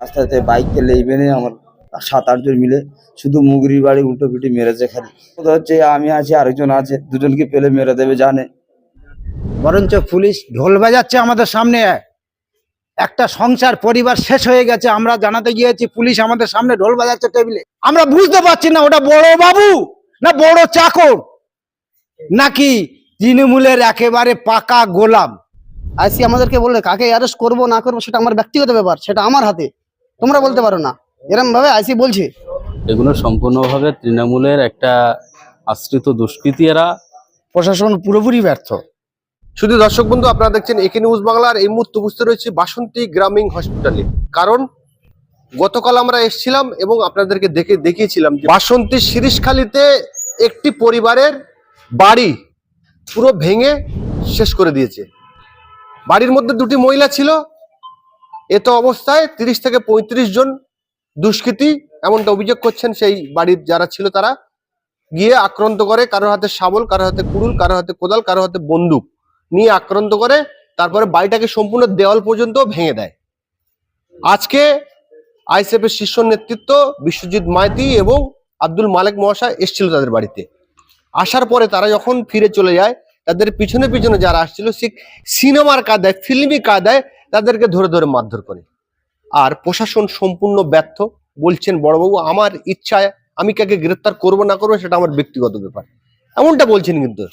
রাস্তাতে বাইক তেলে ইভেনে আমার সাত আটজন মিলে শুধু মুগরির বাড়ি উল্টো পিটি মেরেছে খালি। কথা হচ্ছে আমি আছি আরেকজন আছে দুজনকে পেলে মেরে দেবে জানে। বরঞ্চ পুলিশ ঢোল বাজাচ্ছে আমাদের সামনে। একটা সংসার পরিবার শেষ হয়ে গেছে। আমরা জানাতে গিয়েছি পুলিশ আমাদের সামনে ঢোল বাজাচ্ছে টেবিলে। আমরা বুঝতে পারছি না ওটা বড় বাবু না বড় চাকর? নাকি তৃণমূলের একেবারে পাকা গোলাম? আইসি আমাদেরকে বললে কাকে অ্যারেস্ট করব না করব সেটা আমার ব্যক্তিগত ব্যাপার সেটা আমার হাতে। তোমরা বলতে পারো না। এরম ভাবে আইসি বলছে। এগুলো সম্পূর্ণভাবে তৃণমূলের একটা আশ্রিত দুষ্কৃতী এরা। প্রশাসন পুরোপুরি ব্যর্থ। শুধু দর্শক বন্ধু আপনারা দেখছেন একে নিউজ বাংলার। এই মুহূর্তে বুঝতে রয়েছে বাসন্তী গ্রামীণ হসপিটালে। কারণ গতকাল আমরা এসেছিলাম এবং আপনাদেরকে দেখে দেখিয়েছিলাম যে বাসন্তী শিরিশখালীতে একটি পরিবারের বাড়ি পুরো ভেঙে শেষ করে দিয়েছে। বাড়ির মধ্যে দুটি মহিলা ছিল এত অবস্থায় তিরিশ থেকে পঁয়ত্রিশ জন দুষ্কৃতী এমনটা অভিযোগ করছেন সেই বাড়ির যারা ছিল তারা। গিয়ে আক্রান্ত করে, কারোর হাতে শাবল, কারোর হাতে কুড়ুল, কারোর হাতে কোদাল, কারোর হাতে বন্দুক নিয়ে আক্রান্ত করে, তারপরে বাড়িটাকে সম্পূর্ণ দেওয়াল পর্যন্ত ভেঙে দেয়। আজকে আইসিএফ এর শীর্ষ নেতৃত্ব বিশ্বজিৎ মাইতি এবং আব্দুল মালিক মহাশয় এসেছিল তাদের বাড়িতে। আসার পরে তারা যখন ফিরে চলে যায়, তাদের পিছনে পিছনে যারা আসছিল সিনেমার কাদায় ফিল্মি কাদায় তাদেরকে ধরে ধরে মারধর করে। আর প্রশাসন সম্পূর্ণ ব্যর্থ, বলছেন, বড়বাবু, আমার ইচ্ছায় আমি কাকে গ্রেপ্তার করব না করব সেটা আমার ব্যক্তিগত ব্যাপার। এমনটা বলছেন কিন্তু।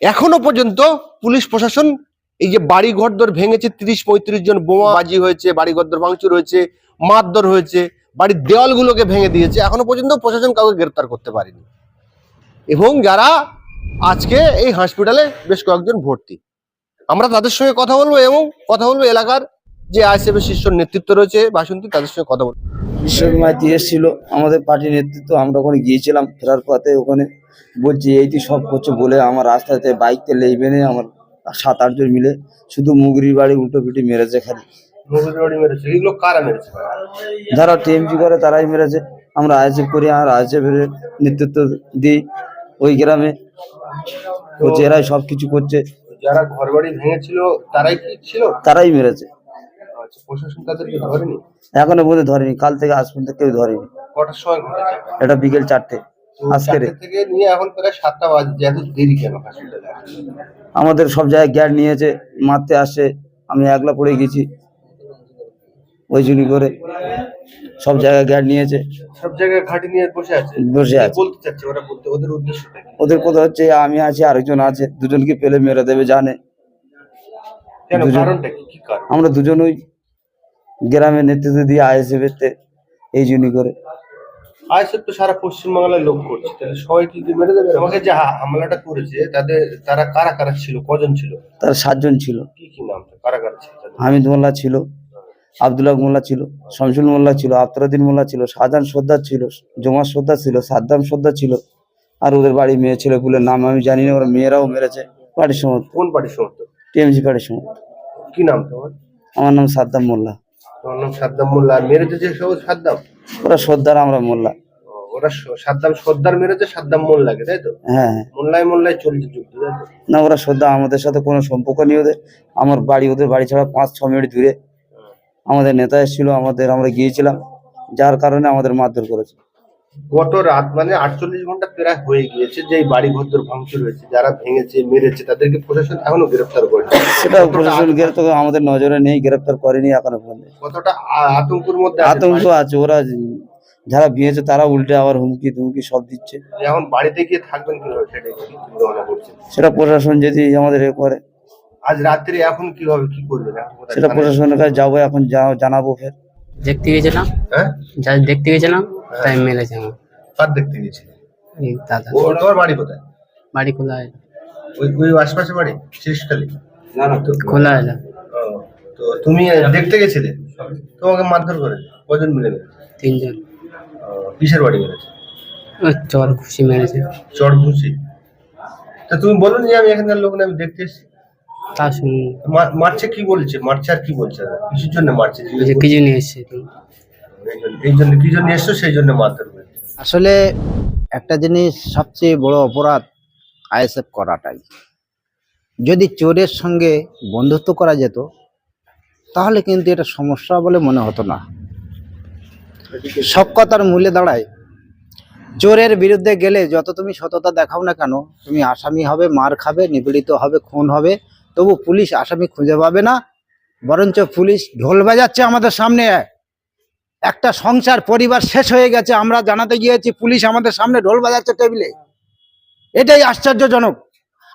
এখনও পর্যন্ত পুলিশ প্রশাসন এই যে বাড়ি ঘরদর ভেঙেছে, তিরিশ পঁয়ত্রিশ জন বোমা বাজি হয়েছে বাড়ি ঘরদর ভাঙচুর হয়েছে, মারধর হয়েছে, বাড়ির দেওয়ালগুলোকে ভেঙে দিয়েছে, এখনও পর্যন্ত প্রশাসন কাউকে গ্রেপ্তার করতে পারেনি। এবং যারা আজকে এই হসপিটালে বেশ কয়েকজন ভর্তি আমরা তাদের সঙ্গে কথা বলব এবং কথা বলব এলাকার যে আইসিএফ এর শীর্ষ নেতৃত্ব রয়েছে বাসন্তী তাদের সঙ্গে কথা বলব। বিশ্বজিৎ মাইতি এসেছিল আমাদের পার্টির নেতৃত্ব আমরা ওখানে গিয়েছিলাম ফেরার পথে ওখানে বলছি এইটি সব করছে বলে আমার রাস্তাতে বাইক তেলে ইভেনে আমার সাত আটজন মিলে শুধু মুগরির বাড়ি উল্টো পিটি মেরেছে খালি। মেরেছে এগুলো কারা মেরেছে? যারা টিএমজি করে তারাই মেরেছে। আমরা আইএসএফ করি আর আইএসএফ এর নেতৃত্ব দিই ওই গ্রামে। বলছে এরাই সব কিছু করছে। যারা ঘর বাড়ি ভেঙেছিল তারাই কি ছিল? তারাই মেরেছে। আচ্ছা প্রশাসন তাদেরকে ধরেনি? এখনও বোধহয় ধরেনি। কাল থেকে আজ পর্যন্ত কেউ ধরেনি। কটার সময় ঘটেছে? এটা বিকেল চারটে আজকে থেকে নিয়ে এখন প্রায় সাতটা বাজে এত দেরি কেন আমাদের সব জায়গায় গ্যাট নিয়েছে মারতে আসে আমি একলা পড়ে গেছি। ওই জন্য করে সব জায়গায় গ্যাট নিয়েছে। সব জায়গায় ঘাটি নিয়ে বসে আছে? বসে আছে। বলতে চাচ্ছে ওরা বলতে ওদের উদ্দেশ্যটা ওদের কথা হচ্ছে আমি আছি আরেকজন আছে দুজনকে পেলে মেরে দেবে জানে। কেন দুজন- কারণটা কি? কি কারণ? আমরা দুজনই গ্রামের নেতৃত্ব দিয়ে আইএসএফ এতে এই জন্য করে। আইসব তো সারা পশ্চিমবাংলায় লোক করছে তাহলে সবাই কি কি মেরে দেবে? আমাকে যে হামলাটা করেছে তাদের তারা কারা কারা ছিল? কজন ছিল? তার সাতজন ছিল। কি কি নাম? কারা কারা ছিল? হামিদ মোল্লা ছিল। আবদুল্লাহ মোল্লা ছিল শামসুল মোল্লা ছিল আফতারুদ্দিন মোল্লা ছিল শাহজাহান সর্দার ছিল জমা সর্দার ছিল সাদ্দাম সর্দার ছিল। আর ওদের বাড়ি মেয়ে ছেলেগুলোর নাম আমি জানি না ওরা মেয়েরাও মেরেছে। পার্টির সমর্থ কোন পার্টির সমর্থক? টিএমসি পার্টির সমর্থ কি নাম তোমার? আমার নাম সাদ্দাম মোল্লা। তোমার নাম সাদ্দাম মোল্লা। আর মেরেছে যে সব সাদ্দাম? ওরা সর্দার আমরা মোল্লা। ওরা সাদ্দাম সর্দার মেরেছে সাদ্দাম মোল্লাকে তাই তো? হ্যাঁ হ্যাঁ। চলছে না ওরা সর্দার আমাদের সাথে কোনো সম্পর্ক নেই ওদের। আমার বাড়ি ওদের বাড়ি ছাড়া পাঁচ ছ মিনিট দূরে। আমাদের নেতা এসেছিল আমাদের আমরা গিয়েছিলাম যার কারণে আমাদের মারধর করেছে। গত রাত মানে আটচল্লিশ ঘণ্টা প্রায় হয়ে গিয়েছে যে বাড়ি ঘর ভাঙচুর হয়েছে যারা ভেঙেছে মেরেছে তাদেরকে প্রশাসন এখনও গ্রেফতার করেছে সেটা প্রশাসন গ্রেপ্তার আমাদের নজরে নেই গ্রেফতার করেনি এখনও পর্যন্ত। কতটা আতঙ্কের মধ্যে আতঙ্ক আছে ওরা যারা বিয়েছে তারা উল্টে আবার হুমকি তুমকি সব দিচ্ছে। এখন বাড়িতে গিয়ে থাকবেন কীভাবে? করছেন? সেটা প্রশাসন যদি আমাদের এ করে। আজ রাত্রে এখন কি করবেন এখন কোথায় সেটা? প্রশাসনের কাছে যাব এখন জানাব ফের। দেখতে গেছিলাম হ্যাঁ? যা দেখতে গেছিলাম তাই মেরেছে আমার কার দেখতে এই দাদা। ও তোমার বাড়ি কোথায়? বাড়ি খোলা আছে ওই ওই আশপাশে বাড়ি? শেষখালি না না তো খোলা আছে ও, তো তুমি দেখতে গেছিলে? তোমাকে মারধর করে কজন মিলে? তিনজন। কিসের বাড়ি মেরেছে? চর খুশি মেরেছে। চট খুশি তা তুমি বলো যে আমি এখানকার লোক না আমি দেখতে এসেছি। তা শুনুন মা- মারছে কি বলছে? মারছে আর কি বলছে? কিসের জন্য মারছে? জিজ্ঞেস যে করছি। কিছু নিয়ে এসছে। এই জন্য- কি জন্য এসছো সেই জন্য করেছে আসলে একটা জিনিস সবচেয়ে বড় অপরাধ আইএসএফ করাটাই। যদি চোরের সঙ্গে বন্ধুত্ব করা যেত তাহলে কিন্তু এটা সমস্যা বলে মনে হতো না। সক্ষতার মূলে দাঁড়ায় চোরের বিরুদ্ধে গেলে যত তুমি সততা দেখাও না কেন তুমি আসামি হবে মার খাবে নিপীড়িত হবে খুন হবে তবু পুলিশ আসামি খুঁজে পাবে না বরঞ্চ পুলিশ ঢোল বাজাচ্ছে আমাদের সামনে। একটা সংসার পরিবার শেষ হয়ে গেছে আমরা জানাতে গিয়েছি পুলিশ আমাদের সামনে ঢোল বাজাচ্ছে টেবিলে। এটাই আশ্চর্যজনক।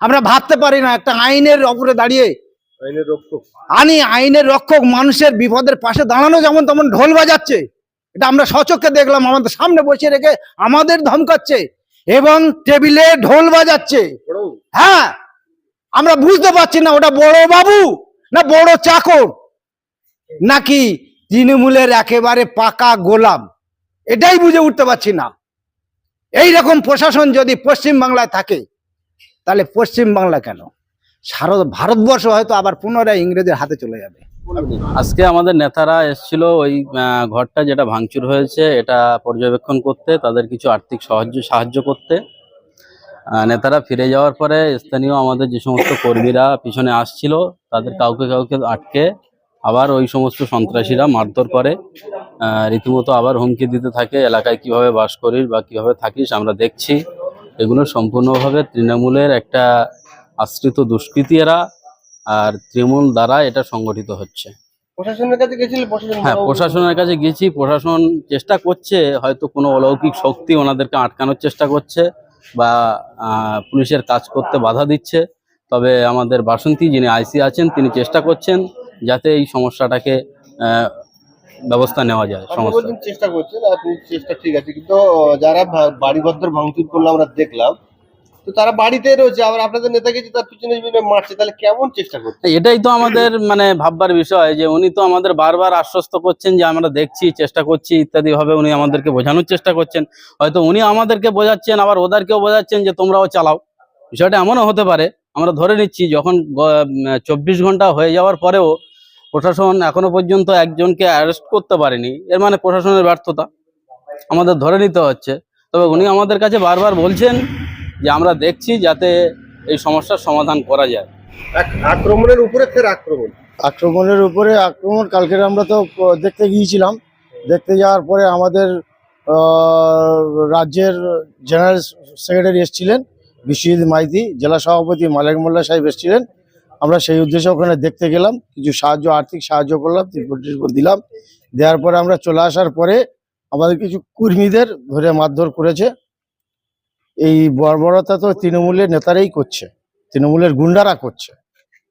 আমরা ভাবতে পারি না একটা আইনের ওপরে দাঁড়িয়ে আইনের রক্ষক। আনি আইনের রক্ষক মানুষের বিপদের পাশে দাঁড়ানো যেমন তেমন ঢোল বাজাচ্ছে। এটা আমরা সচক্ষে দেখলাম আমাদের সামনে বসিয়ে রেখে আমাদের ধমকাচ্ছে এবং টেবিলে ঢোল বাজাচ্ছে। হ্যাঁ আমরা বুঝতে পারছি না ওটা বড় বাবু না বড় চাকর। নাকি তৃণমূলের একেবারে পাকা গোলাম। এটাই বুঝে উঠতে পারছি না। এই রকম প্রশাসন যদি পশ্চিম বাংলায় থাকে, তাহলে পশ্চিম বাংলা কেন? সারা ভারতবর্ষ হয়তো আবার পুনরায় ইংরেজের হাতে চলে যাবে। আজকে আমাদের নেতারা এসেছিল ওই ঘরটা যেটা ভাঙচুর হয়েছে, এটা পর্যবেক্ষণ করতে, তাদের কিছু আর্থিক সাহায্য সাহায্য করতে। নেতারা ফিরে যাওয়ার পরে স্থানীয় আমাদের যে সমস্ত কর্মীরা পিছনে আসছিল তাদের কাউকে কাউকে আটকে আবার ওই সমস্ত সন্ত্রাসীরা মারধর করে। রীতিমতো আবার হুমকি দিতে থাকে এলাকায় কীভাবে বাস করিস বা কীভাবে থাকিস আমরা দেখছি। এগুলো সম্পূর্ণভাবে তৃণমূলের একটা আশ্রিত দুষ্কৃতী এরা আর তৃণমূল দ্বারা এটা সংগঠিত হচ্ছে। প্রশাসনের কাছে গেছিল? হ্যাঁ প্রশাসনের কাছে গেছি। প্রশাসন চেষ্টা করছে হয়তো কোনো অলৌকিক শক্তি ওনাদেরকে আটকানোর চেষ্টা করছে। বা পুলিশের কাজ করতে বাধা দিচ্ছে। তবে আমাদের বাসন্তী যিনি আইসি আছেন তিনি চেষ্টা করছেন যাতে এই সমস্যাটাকে আহ, ব্যবস্থা নেওয়া যায় সমস্যা। চেষ্টা করছেন আপনি চেষ্টা ঠিক আছে। কিন্তু যারা ভা- বাড়িঘর ভাঙচুর করল আমরা দেখলাম তো তারা বাড়িতে রয়েছে, আবার আপনাদের নেতাকে যে তার পিছনে মারছে, তাহলে কেমন চেষ্টা করছে? এটাই তো আমাদের মানে ভাববার বিষয় যে উনি তো আমাদের বারবার আশ্বস্ত করছেন যে আমরা দেখছি, চেষ্টা করছি, ইত্যাদি ভাবে উনি আমাদেরকে বোঝানোর চেষ্টা করছেন। হয়তো উনি আমাদেরকে বোঝাচ্ছেন, আবার ওদেরকেও বোঝাচ্ছেন যে তোমরাও চালাও। বিষয়টা এমনও হতে পারে, আমরা ধরে নিচ্ছি যখন চব্বিশ ঘণ্টা হয়ে যাওয়ার পরেও প্রশাসন এখনও পর্যন্ত একজনকে অ্যারেস্ট করতে পারেনি। এর মানে প্রশাসনের ব্যর্থতা আমাদের ধরে নিতে হচ্ছে। তবে উনি আমাদের কাছে বারবার বলছেন যে আমরা দেখছি যাতে এই সমস্যার সমাধান করা যায়। এক- আক্রমণের উপরে ফের আক্রমণ। আক্রমণের উপরে আক্রমণ কালকে আমরা তো দেখতে গিয়েছিলাম। দেখতে যাওয়ার পরে আমাদের রাজ্যের জেনারেল সেক্রেটারি এসেছিলেন বিশ্বজিৎ মাইতি জেলা সভাপতি মালেক মোল্লা সাহেব এসেছিলেন। আমরা সেই উদ্দেশ্যে ওখানে দেখতে গেলাম কিছু সাহায্য আর্থিক সাহায্য করলাম ত্রিপুর দিলাম। দেওয়ার পরে আমরা চলে আসার পরে আমাদের কিছু কর্মীদের ধরে মারধর করেছে। এই বর্বরতা তো তৃণমূলের নেতারাই করছে তৃণমূলের গুন্ডারা করছে।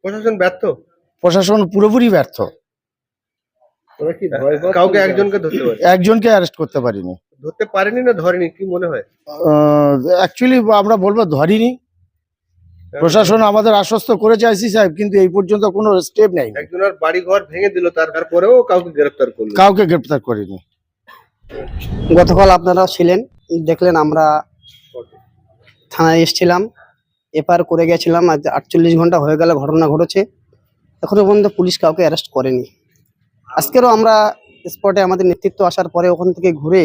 প্রশাসন ব্যর্থ? প্রশাসন পুরোপুরি ব্যর্থ। কাউকে একজনকে ধরতে পারে একজনকে অ্যারেস্ট করতে পারিনি। ধরতে পারেনি না ধরেনি? কি মনে হয়? অ্যাকচুয়ালি আমরা বলব ধরিনি। প্রশাসন আমাদের আশ্বস্ত করেছে আইসি সাহেব কিন্তু এই পর্যন্ত কোনো স্টেপ একজনের বাড়ি ঘর ভেঙে দিল তারপরেও কাউকে গ্রেফতার করল। কাউকে গ্রেপ্তার করিনি। গতকাল আপনারা ছিলেন দেখলেন আমরা থানায় এসেছিলাম। এপার করে গেছিলাম, আজ আটচল্লিশ ঘণ্টা হয়ে গেল, ঘটনা ঘটেছে। এখনও পর্যন্ত পুলিশ কাউকে অ্যারেস্ট করেনি। আজকেরও আমরা স্পটে আমাদের নেতৃত্ব আসার পরে ওখান থেকে ঘুরে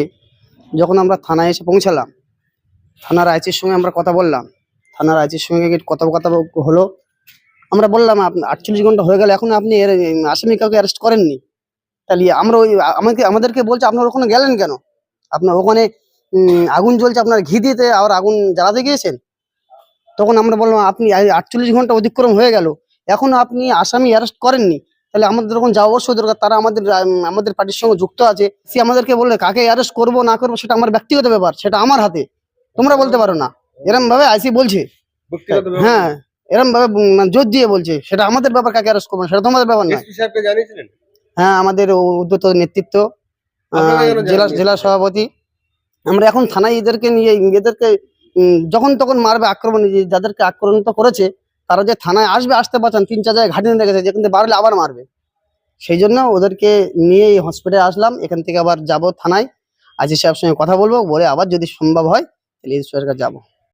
যখন আমরা থানায় এসে পৌঁছালাম, থানার আইচির সঙ্গে আমরা কথা বললাম। থানার আইচির সঙ্গে কথা কথা হলো। আমরা বললাম আটচল্লিশ ঘণ্টা হয়ে গেল, এখন আপনি এর আসামি কাউকে অ্যারেস্ট করেননি? তাহলে আমরা ওই, আমাকে, আমাদেরকে বলছে, আপনার ওখানে গেলেন কেন? আপনার ওখানে আগুন জ্বলছে আপনার ঘি দিতে আবার আগুন জ্বালাতে গিয়েছেন? তখন আমরা বললাম আপনি আটচল্লিশ ঘণ্টা অতিক্রম হয়ে গেল। এখনও আপনি আসামি অ্যারেস্ট করেননি। তাহলে আমাদের যখন যাওয়া অবশ্যই দরকার। তারা আমাদের আমাদের পার্টির সঙ্গে যুক্ত আছে। সে আমাদেরকে বললে কাকে অ্যারেস্ট করব না করব সেটা আমার ব্যক্তিগত ব্যাপার সেটা আমার হাতে। তোমরা বলতে পারো না। এরম ভাবে আইসি বলছে। হ্যাঁ এরম ভাবে মানে জোর দিয়ে বলছে সেটা আমাদের ব্যাপার কাকে অ্যারেস্ট করব সেটা তোমাদের ব্যাপার না হ্যাঁ আমাদের উদ্যত নেতৃত্ব জেলা? জেলা সভাপতি। আমরা এখন থানায় এদেরকে নিয়ে, এদেরকে যখন তখন মারবে আক্রমণ যাদেরকে আক্রমণ তো করেছে, তারা যে থানায় আসবে, আসতে পারছেন, তিন চার জায়গায় ঘাটি দেখেছে গেছে কিন্তু বাড়লে আবার মারবে। সেই জন্য ওদেরকে নিয়ে এই হসপিটালে আসলাম, এখান থেকে আবার যাব থানায়। আজি সাহেব সঙ্গে কথা বলব, বলে আবার যদি সম্ভব হয়, তাহলে ইন্সপেক্টর যাব।